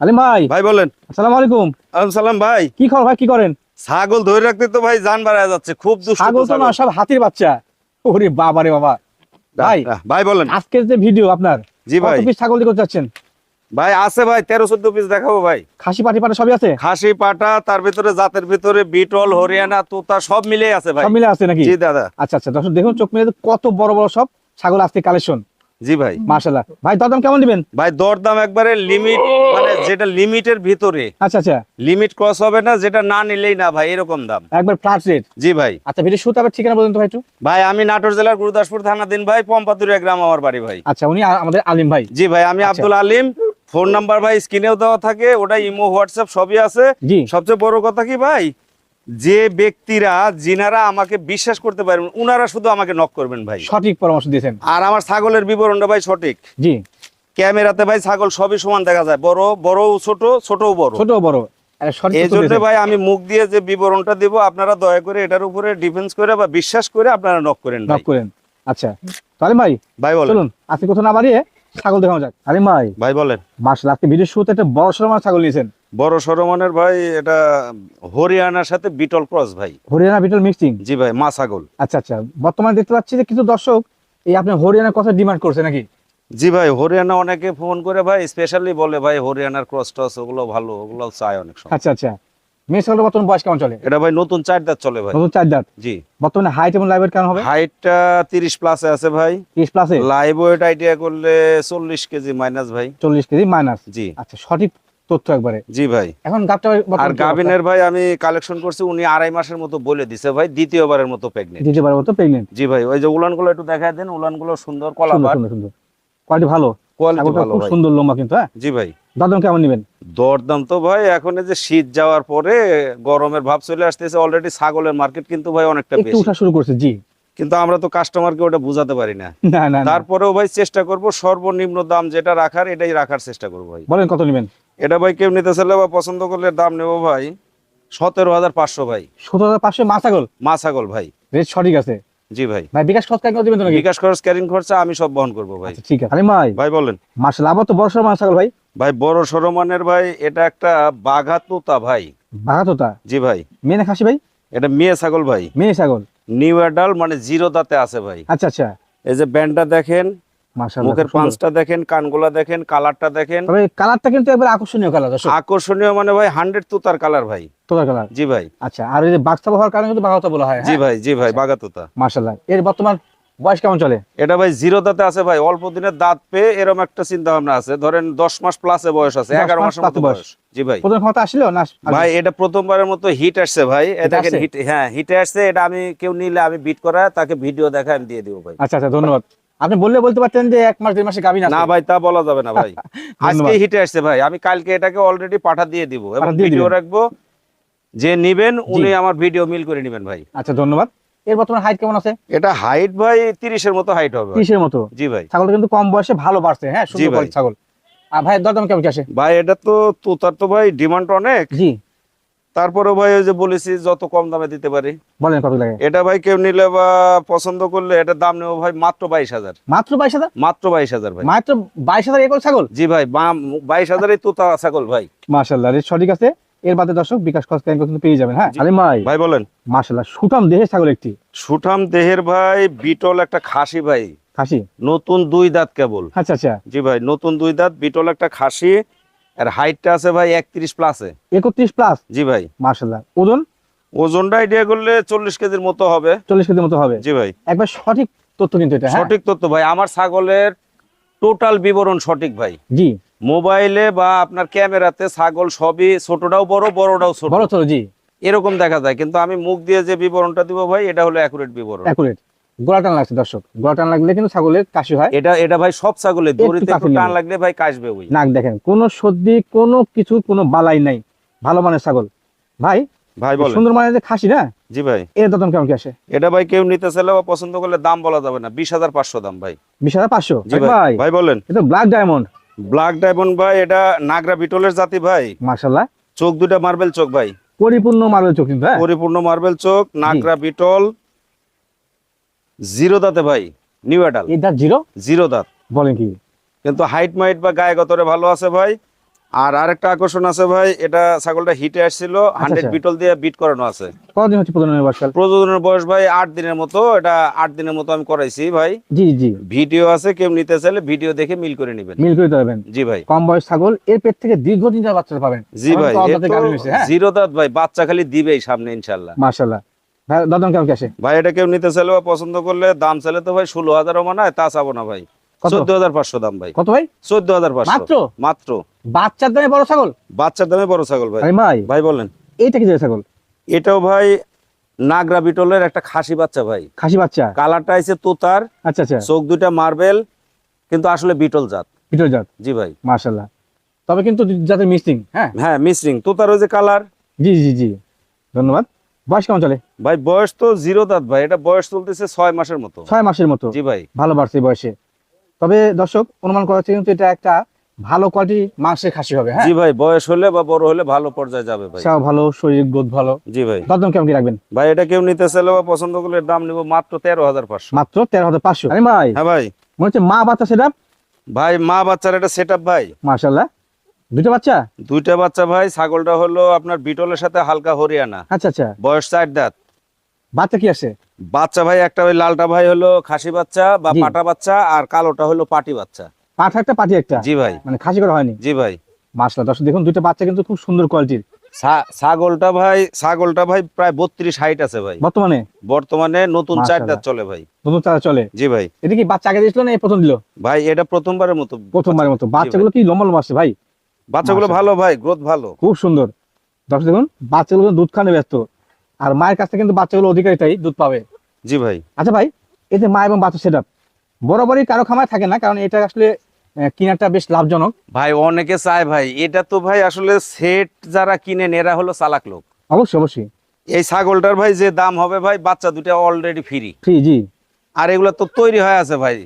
আলিম ভাই। ভাই বলেন। আসসালামু আলাইকুম। সালাম ভাই। কি খবর ভাই কি করেন? ছাগল ধরে রাখতে তো ভাই জান বাড়ায় যাচ্ছে খুব ছাগল তো না সব হাতির বাচ্চা। ওরে বাবা। রে বাবা ভাই ভাই বলেন। আজকের যে ভিডিও আপনার জি ভাই। পিস ছাগল করতে যাচ্ছেন? ভাই আছে ভাই তেরো চোদ্দ পিস দেখাবো ভাই। খাসি পাটি পাটা সবই আছে? খাসি পাটা তার ভিতরে জাতের ভিতরে বিটল হরিয়ানা তোতা সব মিলে আছে ভাই। সব মিলে আছে নাকি? জি দাদা। আচ্ছা আচ্ছা দর্শক দেখুন চোখ মিলে কত বড় বড় সব ছাগল আজকে কালেকশন জি ভাই। মার্শাল্লাহ ভাই দরদাম কেমন দিবেন? ভাই দরদাম একবারে লিমিট মানে যেটা লিমিটের ভিতরে। আচ্ছা আচ্ছা। লিমিট ক্রস হবে না যেটা না নিলেই না ভাই এরকম দাম। একবার ফ্ল্যাট রেট জি ভাই। আচ্ছা ভিডিও শুরুতে আবার ঠিকানা বলুন তো ভাই একটু। ভাই আমি নাটোর জেলার গুরুদাসপুর থানা দিন ভাই পম্পাতুরিয়া গ্রাম আমার বাড়ি ভাই। আচ্ছা উনি আমাদের আলিম ভাই। জি ভাই আমি আচ্ছা। আব্দুল আলিম। ফোন নাম্বার ভাই স্ক্রিনেও দেওয়া থাকে ওটা ইমো হোয়াটসঅ্যাপ সবই আছে। সবচেয়ে বড় কথা কি ভাই যে ব্যক্তিরা যিনারা আমাকে বিশ্বাস করতে পারবেন উনারা শুধু আমাকে নক করবেন ভাই। সঠিক পরামর্শ দিয়েছেন। আর আমার ছাগলের বিবরণটা ভাই সঠিক। জি। ক্যামেরাতে ভাই ছাগল সবই সমান দেখা যায়। বড় বড়ও ছোট ছোটও বড়। ছোট বড়। এই জন্য ভাই আমি মুখ দিয়ে যে বিবরণটা দিব আপনারা দয়া করে এটার উপরে ডিফেন্স করে বা বিশ্বাস করে আপনারা নক করেন নক করেন। আচ্ছা। তো আলিম ভাই ভাই বলেন। আজকে কোথাও না বাড়িয়ে ছাগল দেখানো যাক। আলিম ভাই ভাই বলেন। মার্শাল আজকে ভিডিও শুরুতে একটা বড় সড়ো মাছ ছাগল নিয়েছেন। বড় সরমানের ভাই এটা হরিয়ানার সাথে বিটল ক্রস ভাই। Haryana beetle mixing? জি ভাই মা ছাগল। আচ্ছা আচ্ছা। বর্তমানে দেখতে পাচ্ছি যে কিছু দর্শক এই আপনি হরিয়ানার কথা ডিমান্ড করছে নাকি? জি ভাই হরিয়ানা অনেকে ফোন করে ভাই স্পেশালি বলে ভাই হরিয়ানার ক্রস টস ওগুলো ভালো ওগুলো চায় অনেক সময়। আচ্ছা আচ্ছা। বর্তমান বয়স কেমন চলে? এটা ভাই নতুন চার দাঁত চলে ভাই। নতুন চার দাঁত? জি। বর্তমানে হাইট এবং লাইভ কেমন হবে? হাইটটা প্লাসে আছে ভাই। তিরিশ প্লাসে লাইভ ওয়েট আইডিয়া করলে চল্লিশ কেজি মাইনাস ভাই। চল্লিশ কেজি মাইনাস জি। আচ্ছা সঠিক তথ্য একবারে। জি ভাই। এখন গাবটা আর গাভিনের ভাই আমি কালেকশন করছি উনি আড়াই মাসের মতো বলে দিছে ভাই দ্বিতীয়বারের মতো প্রেগনেন্ট দ্বিতীয়বারের মতো প্রেগনেন্ট জি ভাই ওই যে উলানগুলো একটু দেখায় দেন উলানগুলো সুন্দর কলা সুন্দর কোয়ালিটি ভালো। কোয়ালিটি ভালো খুব সুন্দর লম্বা কিন্তু হ্যাঁ? জি ভাই। দাদন কেমন নেবেন? দরদাম তো ভাই এখন যে শীত যাওয়ার পরে গরমের ভাব চলে আসতেছে অলরেডি ছাগলের মার্কেট কিন্তু ভাই অনেকটা বেশি। উঠা শুরু করছে জি। কিন্তু আমরা তো কাস্টমারকে ওটা বুঝাতে পারি না। তারপরেও ভাই চেষ্টা করব সর্বনিম্ন দাম যেটা রাখার এটাই রাখার চেষ্টা করব ভাই। বলেন কত নেবেন? এটা ভাই কেউ নিতে চাইলে বা পছন্দ করলে দাম নেব ভাই সতেরো হাজার পাঁচশো ভাই। সতেরো হাজার পাঁচশো মা ছাগল মা ছাগল ভাই। রেট সঠিক আছে? জি ভাই। ভাই বিকাশ খরচ কেন দিবেন নাকি? বিকাশ খরচ ক্যারিং খরচা আমি সব বহন করব ভাই। আচ্ছা ঠিক আছে। আরে ভাই ভাই বলেন। মার্শাল আবার তো বড় সড়ো মাছ ছাগল ভাই। ভাই বড় সরমানের ভাই এটা একটা বাঘা তোতা ভাই। বাঘাতোতা? জি ভাই। মেয়ে খাসি ভাই? এটা মেয়ে ছাগল ভাই। মেয়ে ছাগল? নিউ অ্যাডাল মানে জিরো দাঁতে আছে ভাই। আচ্ছা আচ্ছা। এই যে ব্যান্ডটা দেখেন মুখের পাঁচটা দেখেন কানগুলা দেখেন কালারটা দেখেন। তবে কালারটা কিন্তু একবার আকর্ষণীয় কালার আকর্ষণীয় মানে ভাই হান্ড্রেড তুতার কালার ভাই। তোতার কালার। জি ভাই। আচ্ছা আর এই যে হওয়ার কারণে কিন্তু বাঘাতা বলা হয় জি ভাই জি ভাই বাঘা তুতা। এর বর্তমান বয়স কেমন চলে? এটা ভাই জিরো দাঁতে আছে ভাই অল্প দিনের দাঁত পেয়ে এরকম একটা চিন্তা ভাবনা আছে। ধরেন দশ মাস প্লাসে বয়স আছে এগারো মাস মাসের মতো বয়স। জি ভাই। প্রথম ক্ষমতা আসলো না ভাই এটা প্রথমবারের মতো হিট আসছে ভাই। দেখেন হিট হ্যাঁ হিটে আসছে এটা আমি কেউ নিলে আমি বিট করা তাকে ভিডিও দেখা আমি দিয়ে দিব ভাই। আচ্ছা আচ্ছা ধন্যবাদ। আপনি বললে বলতে পারতেন যে এক মাস দেড় মাসে গাবি না ভাই তা বলা যাবে না ভাই। আজকে হিটে আসছে ভাই। আমি কালকে এটাকে অলরেডি পাঠা দিয়ে দিব এবং ভিডিও। রাখব। যে নিবেন উনি আমার ভিডিও মিল করে নিবেন ভাই। আচ্ছা ধন্যবাদ। এর বর্তমান হাইট কেমন আছে? এটা হাইট ভাই তিরিশের মতো হাইট হবে। ভাই। তিরিশের মতো? জি ভাই। ছাগলটা কিন্তু কম বয়সে ভালো বাড়ছে হ্যাঁ? সুন্দর ছাগল। আর ভাই দরদাম কেমন কি আসে ভাই এটা তো তোতার তো ভাই ডিমান্ড অনেক। জি। তারপরে ভাই ওই যে বলেছি যত কম দামে দিতে পারি। বলেন কত লাগে? এটা ভাই কেউ নিলে বা পছন্দ করলে এটা দাম নেব ভাই মাত্র বাইশ হাজার। মাত্র বাইশ হাজার? মাত্র বাইশ হাজার ভাই। মাত্র বাইশ হাজার একল ছাগল? জি ভাই বাইশ হাজারই তোতা ছাগল ভাই। মাশাল্লাহ রেট সঠিক আছে। এর বাদে দর্শক বিকাশ খরচ কিন্তু পেয়ে যাবেন হ্যাঁ। আলিম ভাই। ভাই বলেন। মাশাল্লাহ সুঠাম দেহের ছাগল একটি। সুঠাম দেহের ভাই বিটল একটা খাসি ভাই। খাসি? নতুন দুই দাঁত কেবল। আচ্ছা আচ্ছা। জি ভাই নতুন দুই দাঁত বিটল একটা খাসি আর হাইটটা আছে ভাই একত্রিশ প্লাসে একত্রিশ প্লাস জি ভাই। মাশাল্লাহ ওজন? ওজনটা আইডিয়া করলে চল্লিশ কেজির মতো হবে। চল্লিশ কেজির মতো হবে। জি ভাই। একবার সঠিক তথ্য কিন্তু এটা হ্যাঁ? সঠিক তথ্য ভাই। আমার ছাগলের টোটাল বিবরণ সঠিক ভাই। জি। মোবাইলে বা আপনার ক্যামেরাতে ছাগল সবই ছোটটাও বড় বড়টাও ছোট। বড় ছোট জি। এরকম দেখা যায়। কিন্তু আমি মুখ দিয়ে যে বিবরণটা দিব ভাই এটা হলো অ্যাকুরেট বিবরণ। অ্যাকুরেট গোড়া টান লাগছে দর্শক। গোড়া টান লাগলে কিন্তু ছাগলের কাশি হয়। এটা এটা ভাই সব ছাগলের দড়িতে টান লাগলে ভাই কাশবে ওই। নাক দেখেন কোনো সর্দি কোনো কিছু কোনো বালাই নাই। ভালো মানের ছাগল। ভাই ভাই বলেন। সুন্দর মানের যে খাসি না জি ভাই। এর দাম কেমন কি আসে? এটা ভাই কেউ নিতে চাইলে বা পছন্দ করলে দাম বলা যাবে না। বিশ হাজার পাঁচশো দাম ভাই। বিশ হাজার পাঁচশো? জি ভাই। ভাই ভাই বলেন। এটা ব্ল্যাক ডায়মন্ড ব্ল্যাক ডায়মন্ড ভাই এটা নাগরা বিটলের জাতি ভাই। মার্শাল্লাহ চোখ দুটা মার্বেল চোখ ভাই। পরিপূর্ণ মার্বেল চোখ কিন্তু হ্যাঁ? পরিপূর্ণ মার্বেল চোখ নাগরা বিটল জিরো দাঁতে ভাই নিউ অ্যাডাল এটা জিরো? জিরো দাঁত। বলেন কি? কিন্তু হাইট মাইট বা গায়ে গতরে ভালো আছে ভাই। আর আরেকটা আকর্ষণ আছে ভাই এটা ছাগলটা হিটে আসছিল হান্ড্রেড আচ্ছা। বিটল দিয়ে বিট করানো আছে। কতদিন হচ্ছে প্রজননের বয়সকাল প্রযোজনের বয়স ভাই আট দিনের মতো এটা আট দিনের মতো আমি করাইছি ভাই। জি জি ভিডিও আছে কেউ নিতে চাইলে ভিডিও দেখে মিল করে নেবেন। মিল করে দিতে পারবেন। জি ভাই। কম বয়স ছাগল এর পেট থেকে দীর্ঘদিন যারা বাচ্চা পাবেন। জি ভাই হ্যাঁ। জিরো দাঁত ভাই বাচ্চা খালি দিবেই সামনে ইনশাল্লাহ। মাশাল্লাহ। দাদন কেমন আসে ভাই এটা কেউ নিতে চাইলে বা পছন্দ করলে দাম চাইলে তো ভাই ষোলো হাজারও মানায় তা চাবো না ভাই। চোদ্দ হাজার পাঁচশো দাম ভাই। কত ভাই? চোদ্দ হাজার পাঁচশো। মাত্র? মাত্র। বাচ্চার দামে বড় ছাগল? বাচ্চার দামে বড় ছাগল ভাই। ভাই। ভাই বলেন। এইটা কি ছাগল? এটাও ভাই নাগরা বিটলের একটা খাসি বাচ্চা ভাই। খাসি বাচ্চা? কালারটা আছে তোতার। আচ্ছা আচ্ছা। চোখ দুইটা মার্বেল কিন্তু আসলে বিটল জাত। পিটর জাত? জি ভাই। মাশাল্লাহ তবে কিন্তু যাদের মিসিং হ্যাঁ? হ্যাঁ মিসরিং তোতার ওই যে কালার। জি জি জি। ধন্যবাদ। বয়স কেমন চলে? ভাই বয়স তো জিরো দাঁত ভাই এটা বয়স চলতেছে ছয় মাসের মতো। ছয় মাসের মতো? জি ভাই। ভালো বাড়ছে বয়সে। তবে দর্শক অনুমান করা হচ্ছে কিন্তু এটা একটা ভালো কোয়ালিটি মাংসের খাসি হবে হ্যাঁ? জি ভাই বয়স হলে বা বড় হলে ভালো পর্যায়ে যাবে ভাই। সেও ভালো শরীর গ্রোথ ভালো। জি ভাই। কেমন কি রাখবেন? ভাই এটা কেউ নিতে চাইলে বা পছন্দ করলে দাম নিব মাত্র তেরো হাজার পাঁচশো। মাত্র তেরো হাজার পাঁচশো। আরে ভাই হ্যাঁ ভাই। মনে হচ্ছে মা বাচ্চা সেটা ভাই মা বাচ্চার একটা সেট ভাই। মাশাল্লাহ দুটো বাচ্চা? দুইটা বাচ্চা ভাই ছাগলটা হলো আপনার বিটলের সাথে হালকা হরিয়ানা। আচ্ছা আচ্ছা। বয়স চার দাঁত। বাচ্চা কি আছে? বাচ্চা ভাই একটা ওই লালটা ভাই হলো খাসি বাচ্চা বা পাটা বাচ্চা আর কালোটা হলো পাটি বাচ্চা। পাঠা একটা পাটি একটা? জি ভাই। মানে খাসি করা হয়নি? জি ভাই। মাশাল্লাহ দর্শক দেখুন দুটো বাচ্চা কিন্তু খুব সুন্দর কোয়ালিটির ছাগলটা ভাই ছাগলটা ভাই প্রায় বত্রিশ হাইট আছে ভাই। বর্তমানে? বর্তমানে নতুন চার। দাঁত চলে ভাই। নতুন তারা চলে? জি ভাই। এটা কি বাচ্চা আগে দিয়েছিল না এই প্রথম দিল? ভাই এটা প্রথমবারের মতো প্রথমবারের মতো। বাচ্চাগুলো কি লম্বা লম্বা আছে ভাই? বাচ্চাগুলো ভালো ভাই গ্রোথ ভালো। খুব সুন্দর। দর্শক দেখুন বাচ্চাগুলো দুধ খানে ব্যস্ত। আর মায়ের কাছ থেকে কিন্তু বাচ্চাগুলো অধিকারিতাই দুধ পাবে। জি ভাই। আচ্ছা ভাই এতে মা এবং বাচ্চা সেট আপ বরাবরই কারও খামায় থাকে না কারণ এটা আসলে কিনাটা বেশ লাভজনক। ভাই অনেকে চায় ভাই এটা তো ভাই আসলে সেট যারা কিনেন এরা হলো চালাক লোক। অবশ্যই অবশ্যই। এই ছাগলটার ভাই যে দাম হবে ভাই বাচ্চা দুটা অলরেডি ফ্রি ফ্রি জি। আর এগুলো তো তৈরি হয়ে আছে ভাই।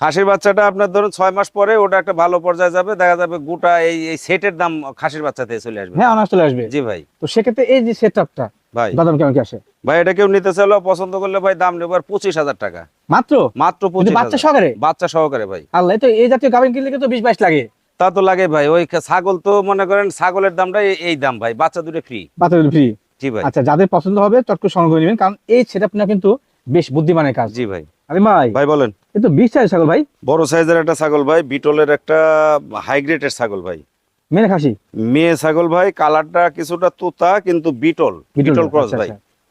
খাসির বাচ্চাটা আপনার ধরুন ছয় মাস পরে ওটা একটা ভালো পর্যায়ে যাবে দেখা যাবে গোটা এই এই সেটের দাম খাসির বাচ্চা থেকে চলে আসবে। হ্যাঁ অনার্স চলে আসবে। জি ভাই। তো সেক্ষেত্রে এই যে সেট আপটা ভাই। দাদাম কেমন কি আসে? ভাই এটা কেউ নিতে চাইলেও পছন্দ করলে ভাই দাম নেবার পঁচিশ হাজার টাকা। মাত্র? মাত্র পঁচিশ বাচ্চা সহকারে? বাচ্চা সহকারে ভাই। আল্লাহ এই তো এই জাতীয় গাভিন কিনলে কিন্তু বিশ বাইশ লাগে। তা তো লাগে ভাই ওই ছাগল তো মনে করেন ছাগলের দামটা এই- দাম ভাই বাচ্চা দুটো ফ্রি বাচ্চা ফ্রি জি ভাই। আচ্ছা যাদের পছন্দ হবে চট করে সংগ্রহ নেবেন কারণ এই সেট আপটা কিন্তু বেশ বুদ্ধিমানের কাজ। জি ভাই। আরে ভাই। ভাই বলেন। এ তো বিশ ছাগল ভাই। বড় সাইজের একটা ছাগল ভাই বিটলের একটা হাই গ্রেডের ছাগল ভাই। মেয়ে খাসি? মেয়ে ছাগল ভাই কালারটা কিছুটা তোতা কিন্তু বিটল বিটল ক্রস ভাই।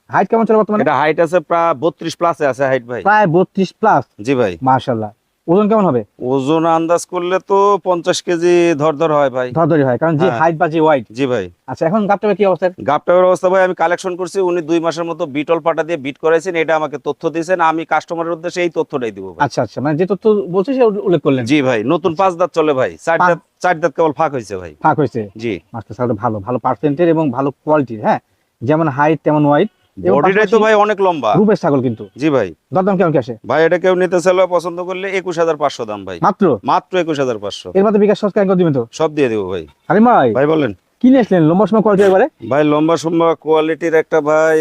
হাইট কেমন চলে বর্তমানে? এটা হাইট আছে প্রায় বত্রিশ প্লাসে আছে হাইট ভাই। প্রায় বত্রিশ প্লাস জি ভাই। মার্শাল্লাহ ওজন কেমন হবে? ওজন আন্দাজ করলে তো পঞ্চাশ কেজি ধর ধর হয় ভাই। ধরধরি হয় কারণ যে হ্যাঁ। হাইট বা যে ওয়াইট জি ভাই। আচ্ছা এখন গাপটা কি অবস্থা? গাপটার অবস্থা ভাই আমি কালেকশন করছি উনি দুই মাসের মতো বিটল পাটা দিয়ে বিট করাইছেন এটা আমাকে তথ্য দিয়েছেন আমি কাস্টমারের উদ্দেশ্যে এই তথ্যটাই দিব আচ্ছা আচ্ছা মানে যে তথ্য বলছে সে উল্লেখ করলেন। জি ভাই নতুন পাঁচ দাঁত চলে ভাই চার দাঁত চার দাঁত কেবল ফাঁক হয়েছে ভাই। ফাঁক হয়েছে? জি। মাস্টার ছাগলটা ভালো ভালো পার্সেন্টের এবং ভালো কোয়ালিটির হ্যাঁ? যেমন হাইট তেমন ওয়াইট বডিটাই তো ভাই অনেক লম্বা। রূপের ছাগল কিন্তু। জি ভাই। দরদাম কেমন আসে? ভাই এটা কেউ নিতে চাইলে পছন্দ করলে একুশ হাজার পাঁচশো দাম ভাই। মাত্র? মাত্র একুশ হাজার পাঁচশো। এর মধ্যে বিকাশ সস্তা একদম দিবেন তো? সব দিয়ে দেবো ভাই। আরে ভাই। ভাই বলেন। কিনে আসলেন? লম্বা সময় কোয়ালিটি একবারে? ভাই লম্বা সম্বা কোয়ালিটির একটা ভাই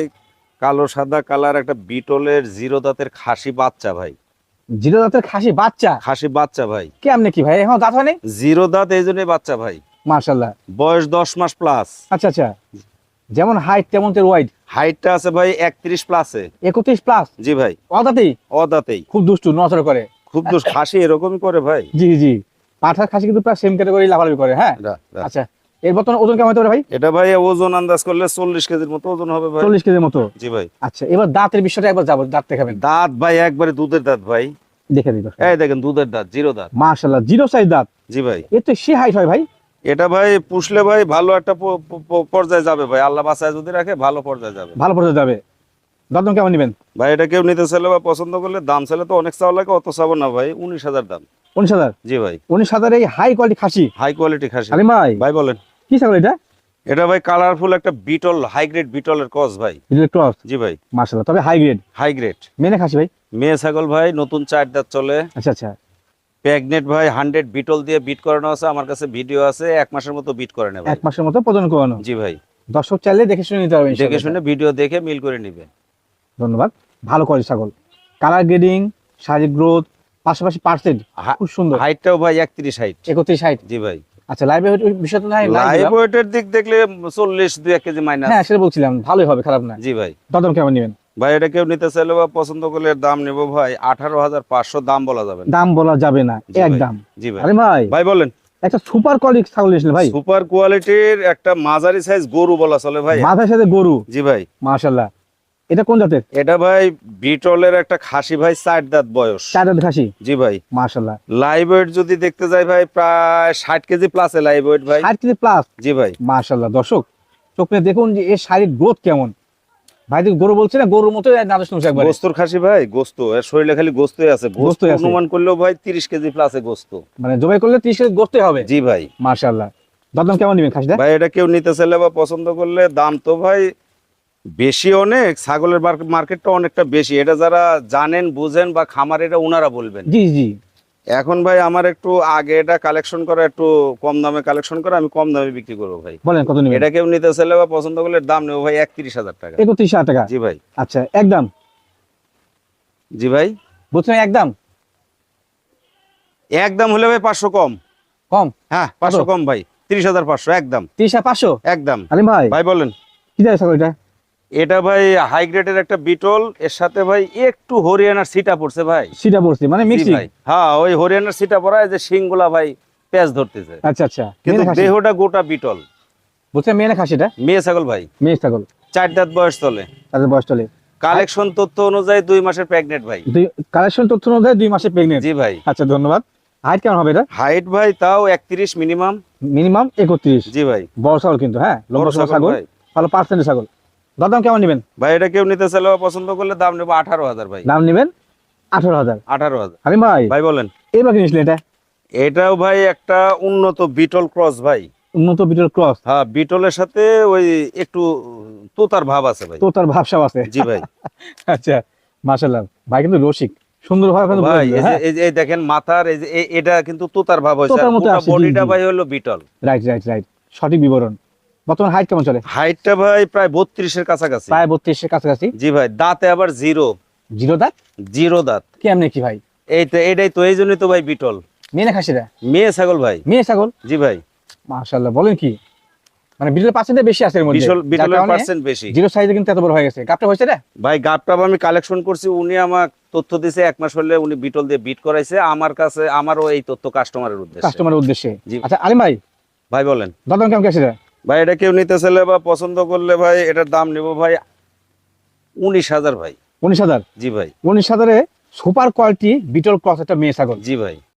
কালো সাদা কালার একটা বিটলের জিরো দাঁতের খাসি বাচ্চা ভাই। জিরো দাঁতের খাসি বাচ্চা? খাসি বাচ্চা ভাই। কেমনে কি ভাই? এখন দাঁত হয়নি? জিরো দাঁত এই জন্যই বাচ্চা ভাই। মার্শাল্লাহ বয়স দশ মাস প্লাস আচ্ছা আচ্ছা। যেমন হাইট তেমন তের ওয়াইড হাইটটা আছে ভাই একত্রিশ প্লাসে একত্রিশ প্লাস জি ভাই। অদাতেই? অদাতেই। খুব দুষ্টু নজর করে। খুব দোষ খাসি এরকমই করে ভাই। জি জি। পাঠার খাসি কিন্তু প্রায় সেম ক্যাটাগরি লাফালাফি করে হ্যাঁ। আচ্ছা এর বর্তমান ওজন কেমন হতে ভাই? এটা ভাই ওজন আন্দাজ করলে চল্লিশ কেজির মতো ওজন হবে ভাই। চল্লিশ কেজির মতো? জি ভাই। আচ্ছা এবার দাঁতের বিষয়টা একবার যাব দাঁত দেখাবেন। দাঁত ভাই একবারে দুধের দাঁত ভাই। দেখে দিই এই দেখেন দুধের দাঁত জিরো দাঁত। মার্শাল্লাহ জিরো সাইজ দাঁত। জি ভাই। এ তো সে হাইট হয় ভাই? এটা ভাই পুষলে ভাই ভালো একটা পর্যায়ে যাবে ভাই। আল্লাহ বাসায় যদি রাখে ভালো পর্যায়ে যাবে। ভালো পর্যায়ে যাবে। দরদাম কেমন নেবেন? ভাই এটা কেউ নিতে চাইলে বা পছন্দ করলে দাম চাইলে তো অনেক চাওয়া লাগে অত চাবো না ভাই। উনিশ হাজার দাম। উনিশ হাজার? জি ভাই। উনিশ হাজার এই হাই কোয়ালিটি খাসি? হাই কোয়ালিটি খাসি। আরে ভাই। ভাই বলেন। কি ছাগল এটা? এটা ভাই কালারফুল একটা বিটল হাই গ্রেড বিটলের কস ভাই। ক্রস জি ভাই। মার্শাল্লাহ তবে হাই গ্রেড হাই গ্রেড মেনে খাসি ভাই? মেয়ে ছাগল ভাই নতুন চার দাঁত চলে। আচ্ছা আচ্ছা। প্যাগনেট ভাই হান্ড্রেড বিটল দিয়ে বিট করানো আছে আমার কাছে ভিডিও আছে এক মাসের মতো বিট করে নেবে। এক মাসের মতো প্রদান করানো? জি ভাই। দর্শক চাইলে দেখে শুনে নিতে পারবেন দেখে শুনে ভিডিও দেখে মিল করে নিবে। ধন্যবাদ। ভালো কোয়ালিটি ছাগল। কালার গ্রেডিং শারীরিক গ্রোথ পাশাপাশি পার্সেন্ট খুব সুন্দর। হাইটটাও ভাই একত্রিশ হাইট একত্রিশ হাইট জি ভাই। আচ্ছা লাইভ বিষয় তো নাই লাইভ। ওয়েটের দিক দেখলে চল্লিশ দুই এক কেজি মাইনাস হ্যাঁ সেটা বলছিলাম ভালোই হবে খারাপ না। জি ভাই। দাদম কেমন নেবেন? ভাই এটা কেউ নিতে চাইলে বা পছন্দ করলে দাম নেব ভাই আঠারো হাজার পাঁচশো দাম বলা যাবে দাম বলা যাবে না একদম। জি ভাই। আরে ভাই ভাই বলেন। একটা সুপার কোয়ালিটি ছাগল নিয়েছিলেন ভাই। সুপার কোয়ালিটির একটা মাঝারি সাইজ গরু বলা চলে ভাই। মাথার সাথে গরু? জি ভাই। মাশাল্লাহ এটা কোন জাতের? এটা ভাই বিটলের একটা খাসি ভাই চার দাঁত বয়স। চার দাঁত খাসি? জি ভাই। লাইভ ওয়েট যদি দেখতে যাই ভাই প্রায় ষাট কেজি প্লাসে লাইভ ওয়েট ভাই। কেজি প্লাস জি ভাই। দর্শক চোখ দেখুন যে এর শারীরিক গ্রোথ কেমন। ভাই গরু বলছে না গরুর মতো নাদুস নুস একবার। গোস্তর খাসি ভাই গোস্ত। এর শরীরে খালি গোস্তই আছে। গোস্ত অনুমান করলেও ভাই তিরিশ কেজি প্লাসে গোস্ত। মানে জবাই করলে ত্রিশ কেজি গোস্তে হবে? জি ভাই। মাশাল্লাহ দাদম কেমন নেবেন খাসিটা? ভাই এটা কেউ নিতে চাইলে বা পছন্দ করলে দাম তো ভাই বেশি অনেক ছাগলের মার্কেটটা অনেকটা বেশি। এটা যারা জানেন বুঝেন বা খামার এটা ওনারা বলবেন। জি জি। এখন ভাই আমার একটু আগে এটা কালেকশন করা একটু কম দামে কালেকশন করে আমি কম দামে বিক্রি করব ভাই। বলেন কত নেবেন? এটা কেউ নিতে চাইলে বা পছন্দ করলে দাম নেব ভাই একত্রিশ হাজার টাকা। একত্রিশ হাজার টাকা? জি ভাই। আচ্ছা একদম? জি ভাই। বলছেন একদম? একদম হলে ভাই পাঁচশো কম। কম? হ্যাঁ পাঁচশো কম ভাই। তিরিশ হাজার পাঁচশো একদম। তিরিশ হাজার পাঁচশো? একদম। আলিম ভাই ভাই বলেন। কি যায় এটা এটা ভাই হাই গ্রেডের একটা বিটল এর সাথে ভাই একটু হরিয়ানার সিটা পড়ছে ভাই। সিটা পড়ছি মানে মিক্সিং হ্যাঁ ওই হরিয়ানার সিটা পড়া যে শিংগুলা ভাই পেঁচ ধরতেছে। আচ্ছা আচ্ছা কিন্তু দেহটা গোটা বিটল। বলছেন মেয়ে না খাসিটা মেয়ে ছাগল ভাই। মেয়ে ছাগল। চার দাঁত বয়স চলে। তাদের বয়স চলে। কালেকশন তথ্য অনুযায়ী দুই মাসের প্রেগনেন্ট ভাই। কালেকশন তথ্য অনুযায়ী দুই মাসের প্রেগনেন্ট জি ভাই। আচ্ছা ধন্যবাদ। হাইট কেমন হবে এটা? হাইট ভাই তাও একত্রিশ মিনিমাম মিনিমাম একত্রিশ? জি ভাই। বড় ছাগল কিন্তু হ্যাঁ? লম্বা ছাগল ভালো পার্সেন্টের ছাগল। দাদাম কেমন নেবেন? ভাই এটা কেউ নিতে চাইলে পছন্দ করলে দাম নেব আঠারো হাজার ভাই। দাম নেবেন? আঠারো হাজার। আঠারো হাজার। আলিম ভাই। ভাই বলেন। এটা? এটাও ভাই একটা উন্নত বিটল ক্রস ভাই। উন্নত বিটল ক্রস? হ্যাঁ বিটলের সাথে ওই একটু তোতার ভাব আছে ভাই। তো তার ভাবসাব আছে? জি ভাই। আচ্ছা ভাই কিন্তু রসিক। সুন্দর ভাবে কিন্তু ভাই এই যে- হ্যাঁ? এই দেখেন মাথার এই যে এটা কিন্তু তোতার ভাব হয়েছে তোতার বডিটা ভাই হলো বিটল। রাইট রাইট রাইট সঠিক বিবরণ। বর্তমান হাইট কেমন চলে? হাইটটা ভাই প্রায় বত্রিশের কাছাকাছি। প্রায় বত্রিশের কাছাকাছি। জি ভাই দাঁতে আবার জিরো জিরো দাঁত? জিরো দাঁত। কেমনে কি ভাই? এই তো এটাই তো এই জন্যই তো ভাই বিটল। মেয়ে না খাসিরা? মেয়ে ছাগল ভাই। মেয়ে ছাগল? জি ভাই। বলেন কি? মানে বিটলের পার্সেন্টে বেশি আছে এর মধ্যে। বিটলের পার্সেন্ট বেশি। জিরো সাইজে কিন্তু এত বড় হয়ে গেছে। গাপটা হয়েছে রে? ভাই আমি কালেকশন করছি উনি আমাক তথ্য দিছে এক মাস হলে উনি বিটল দিয়ে বিট করাইছে। আমার কাছে আমারও এই তথ্য কাস্টমারের উদ্দেশ্যে। কাস্টমারের উদ্দেশ্যে। আচ্ছা আলিম ভাই ভাই বলেন। দাদাম কেমন রে? ভাই এটা কেউ নিতে চাইলে বা পছন্দ করলে ভাই এটার দাম নেব ভাই উনিশ হাজার ভাই। উনিশ হাজার? জি ভাই। উনিশ হাজারে সুপার কোয়ালিটি বিটল ক্রস একটা মেয়ে ছাগল। জি ভাই।